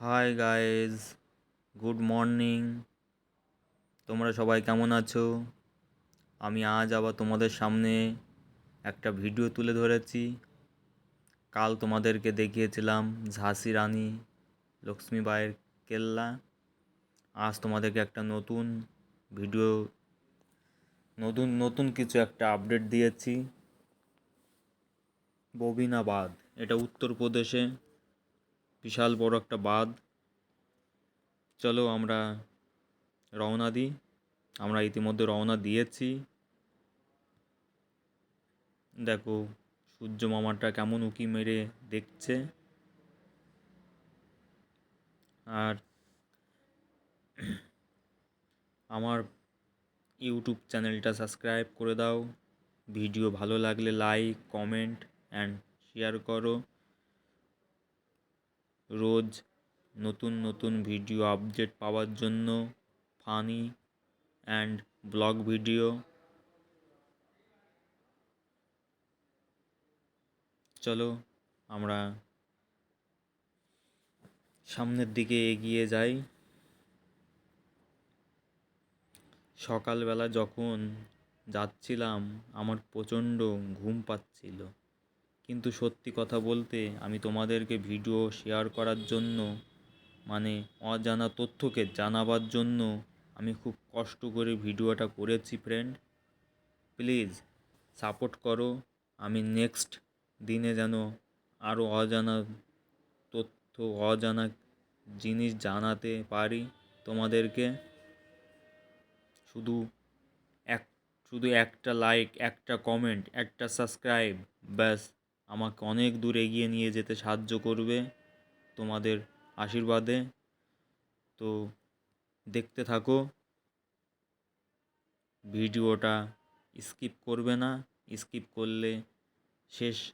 Hi guys good morning তোমরা সবাই কেমন আছো? আমি আজ আবার তোমাদের সামনে একটা ভিডিও তুলে ধরেছি। কাল তোমাদেরকে দেখিয়েছিলাম ঝাঁসি রানী লক্ষ্মীবাইয়ের কেল্লা। আজ তোমাদেরকে একটা নতুন ভিডিও নতুন নতুন কিছু একটা আপডেট দিয়েছি। ববিনা বাঁধ এটা উত্তরপ্রদেশে। বিশাল বড় একটা বাঁধ। চলো আমরা রওনা দিই। আমরা ইতিমধ্যে রওনা দিয়েছি। দেখো, সূর্য মামাটা কেমন উঁকি মেরে দেখছে। আর আমার ইউটিউব চ্যানেলটা সাবস্ক্রাইব করে দাও। ভিডিও ভালো লাগলে লাইক, কমেন্ট, অ্যান্ড শেয়ার করো। রোজ নতুন নতুন ভিডিও আপডেট পাওয়ার জন্য ফানি অ্যান্ড ব্লগ ভিডিও চলো আমরা সামনের দিকে এগিয়ে যাই। সকালবেলা যখন যাচ্ছিলাম, আমার প্রচণ্ড ঘুম পাচ্ছিল। কিন্তু সত্যি কথা বলতে আমি তোমাদেরকে ভিডিও শেয়ার করার জন্য মানে অজানা তথ্যকে জানাবার জন্য আমি খুব কষ্ট করে ভিডিওটা করেছি ফ্রেন্ড প্লিজ সাপোর্ট করো, আমি নেক্সট দিনে যেন আরও অজানা তথ্য, অজানা জিনিস জানাতে পারি তোমাদেরকে। শুধু এক, শুধু একটা লাইক একটা কমেন্ট একটা সাবস্ক্রাইব ব্যাস। আমাকে অনেক দূর এগিয়ে নিয়ে যেতে সাহায্য করবে তোমাদের আশীর্বাদে। তো দেখতে থাকো। ভিডিওটা স্কিপ করবে না। স্কিপ করলে শেষ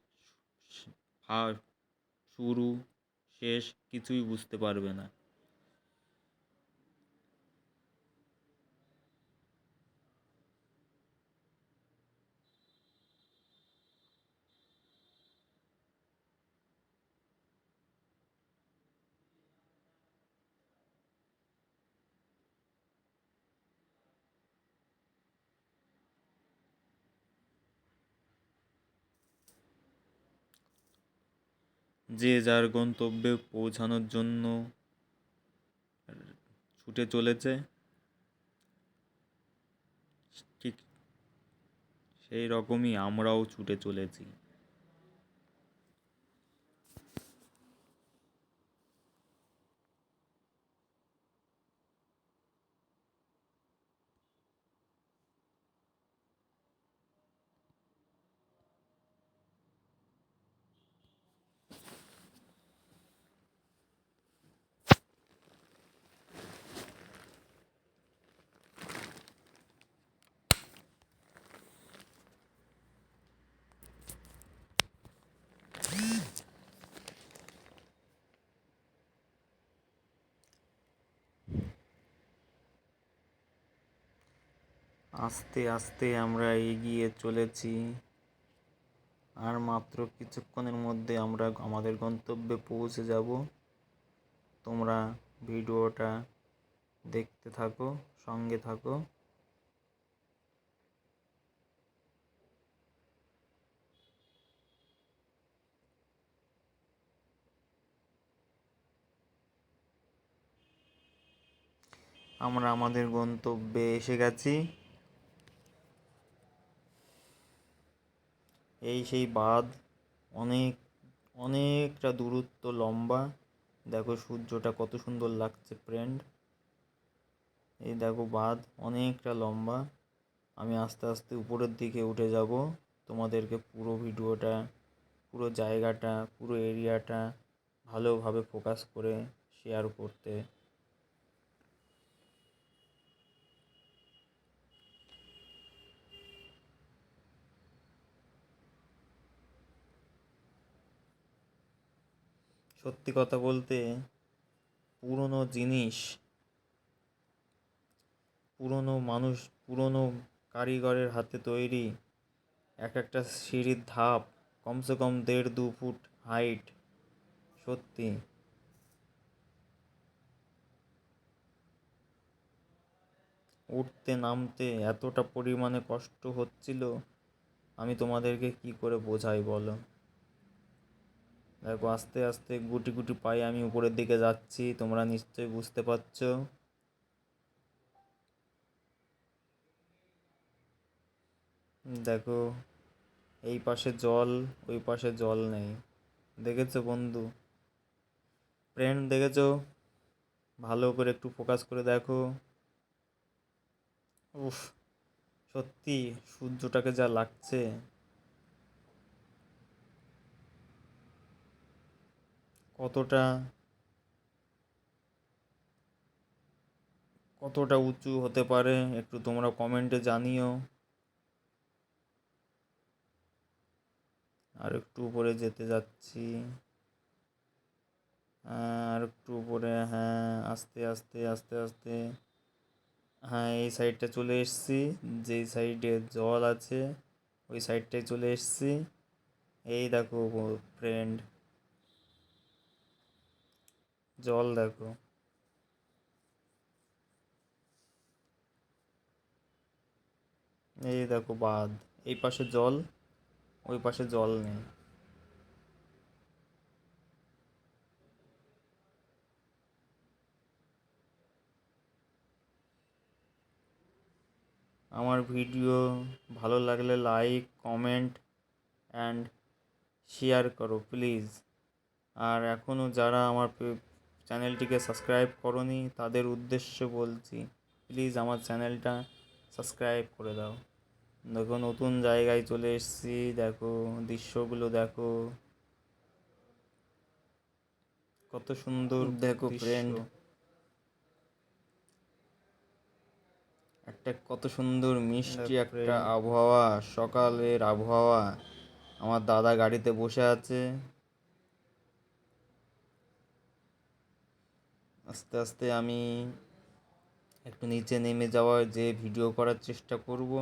শুরু, শেষ কিছুই বুঝতে পারবে না। যে যার গন্তব্যে পৌঁছানোর জন্য ছুটে চলেছে। ঠিক সেই রকমই আমরাও ছুটে চলেছি। আস্তে আস্তে আমরা এগিয়ে চলেছি। আর মাত্র কিছুক্ষণের মধ্যে আমরা আমাদের গন্তব্যে পৌঁছে যাব। তোমরা ভিডিওটা দেখতে থাকো, সঙ্গে থাকো। আমরা আমাদের গন্তব্যে এসে গেছি। এই সেই বাঁধ অনেক, অনেকটা দূরত্ব লম্বা। দেখো সূর্যটা কত সুন্দর লাগছে ফ্রেন্ড এই দেখো বাঁধ অনেকটা লম্বা। আমি আস্তে আস্তে উপরের দিকে উঠে যাব। তোমাদেরকে পুরো ভিডিওটা, পুরো জায়গাটা, পুরো এরিয়াটা ভালোভাবে ফোকাস করে শেয়ার করতে সত্যি কথা বলতে পুরনো জিনিস, পুরনো মানুষ, পুরনো কারিগরের হাতে তৈরি এক একটা সিঁড়ির ধাপ, কমসে কম দেড় দু ফুট হাইট সত্যি। উঠতে নামতে এতটা পরিমাণে কষ্ট হচ্ছিল, আমি তোমাদেরকে কি করে বোঝাই বলো? দেখো, আস্তে আস্তে গুটি গুটি পায়ে আমি উপরের দিকে যাচ্ছি, তোমরা নিশ্চয়ই বুঝতে পারছ। দেখো, এই পাশে জল, ওই পাশে জল নেই। দেখেছ বন্ধু? ফ্রেন্ড দেখেছ? ভালো করে একটু ফোকাস করে দেখো। উফ, সত্যি সূর্যটাকে যা লাগছে। কতটা কতটা উঁচু হতে পারে একটু তোমরা কমেন্টে জানিও। আর একটু উপরে যেতে যাচ্ছি। আর একটু উপরে হ্যাঁ আস্তে আস্তে আস্তে আস্তে। হ্যাঁ এই সাইডটা চলে এসছি। যেই সাইডে জল আছে, ওই সাইডটায় চলে এসছি। এই দেখো ফ্রেন্ড জল দেখো। এই দেখো বাঁধ, এই পাশে জল, ওই পাশে জল নেই। আমার ভিডিও ভালো লাগলে লাইক কমেন্ট অ্যান্ড শেয়ার করো প্লিজ আর এখনও যারা আমার চ্যানেলটিকে সাবস্ক্রাইব করনি তাদের উদ্দেশ্যে বলছি প্লিজ আমার চ্যানেলটা সাবস্ক্রাইব করে দাও। দেখো নতুন জায়গায় চলে এসেছি দেখো দৃশ্যগুলো দেখো। কত সুন্দর দেখো ফ্রেন্ড একটা কত সুন্দর মিষ্টি একটা আবহাওয়া সকালের আবহাওয়া। আমার দাদা গাড়িতে বসে আছে। আস্তে আস্তে আমি একটু নিচে নেমে যাওয়ার যে ভিডিও করার চেষ্টা করব।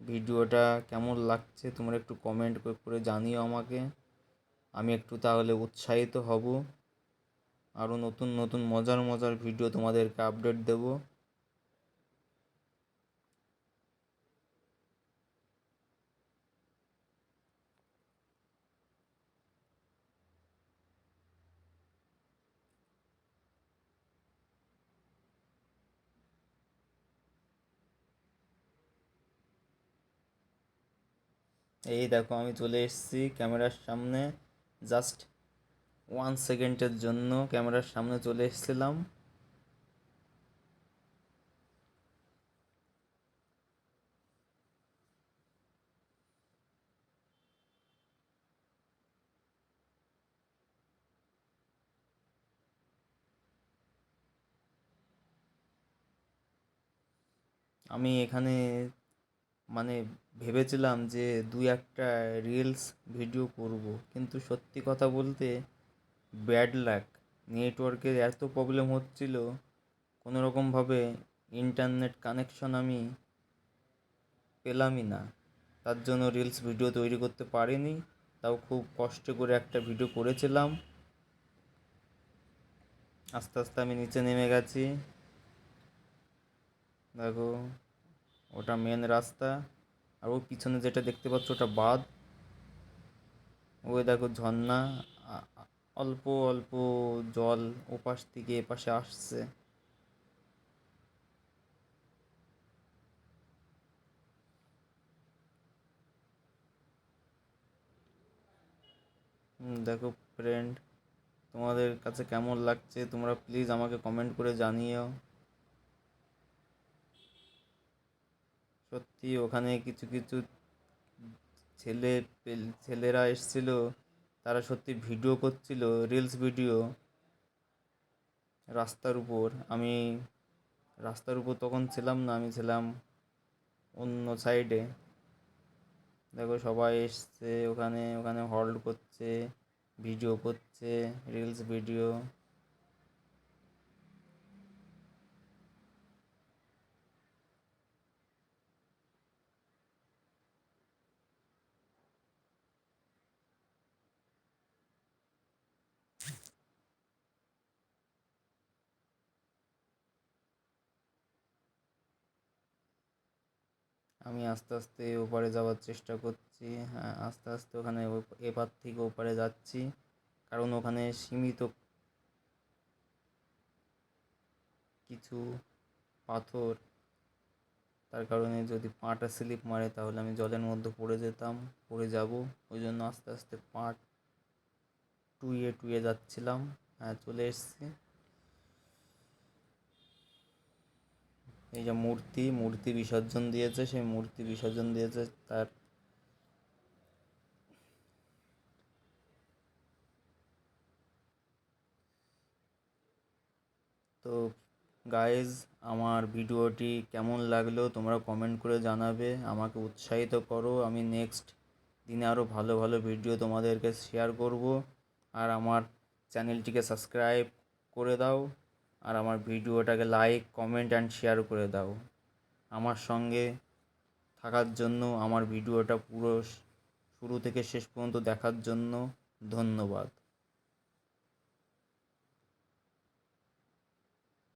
ভিডিওটা কেমন লাগছে তোমরা একটু কমেন্ট করে জানিও আমাকে। আমি একটু তাহলে উৎসাহিত হব। আরও নতুন নতুন, মজার মজার ভিডিও তোমাদেরকে আপডেট দেবো। এই দেখো, আমি চলে এসেছি ক্যামেরার সামনে। জাস্ট ওয়ান সেকেন্ডের জন্য ক্যামেরার সামনে চলে এসেছিলাম। আমি এখানে মানে ভেবেছিলাম যে দু একটা রিলস ভিডিও করব, কিন্তু সত্যি কথা বলতে ব্যাড লাক নেটওয়ার্কের এত প্রবলেম হচ্ছিল কোনো রকমভাবে ইন্টারনেট কানেকশন আমি পেলামই না। তার জন্য রিলস ভিডিও তৈরি করতে পারিনি, তাও খুব কষ্ট করে একটা ভিডিও করেছিলাম। আস্তে আস্তে আমি নিচে নেমে গেছি। দেখো। ওটা মেন রাস্তা। আর ওই পিছনে যেটা দেখতে পাচ্ছ ওটা বাঁধ। ওই দেখো ঝর্ণা। অল্প অল্প জল ওপাশ থেকে এপাশে আসছে। দেখো ফ্রেন্ড তোমাদের কাছে কেমন লাগছে? তোমরা প্লিজ আমাকে কমেন্ট করে জানিও। সত্যি ওখানে কিছু কিছু ছেলে ছেলেরা এসছিল। তারা সত্যি ভিডিও করছিল রিলস ভিডিও রাস্তার উপর। আমি রাস্তার উপর তখন ছিলাম না, আমি ছিলাম অন্য সাইডে দেখো সবাই এসছে, ওখানে ওখানে হল্ড করছে ভিডিও করছে রিলস ভিডিও আমি আস্তে আস্তে ওপারে যাওয়ার চেষ্টা করছি হ্যাঁ আস্তে আস্তে ওখানে এপার থেকে ওপারে যাচ্ছি, কারণ ওখানে সীমিত কিছু পাথর, তার কারণে যদি পাটা স্লিপ মারে তাহলে আমি জলের মধ্যে পড়ে যেতাম, পড়ে যাব, ওই জন্য আস্তে আস্তে পা টুইয়ে টুইয়ে যাচ্ছিলাম হ্যাঁ চলে এসছি। এই যে মূর্তি মূর্তি বিসর্জন দিয়েছে, সেই মূর্তি বিসর্জন দিয়েছে তার তো গাইজ আমার ভিডিওটি কেমন লাগল তোমরা কমেন্ট করে জানাবে, আমাকে উৎসাহিত করো, আমি নেক্সট দিনে আরও ভালো ভালো ভিডিও তোমাদেরকে শেয়ার করব, আর আমার চ্যানেলটিকে সাবস্ক্রাইব করে দাও। আর আমার ভিডিওটাকে লাইক কমেন্ট অ্যান্ড শেয়ার করে দাও। আমার সঙ্গে থাকার জন্য, আমার ভিডিওটা পুরো শুরু থেকে শেষ পর্যন্ত দেখার জন্য ধন্যবাদ।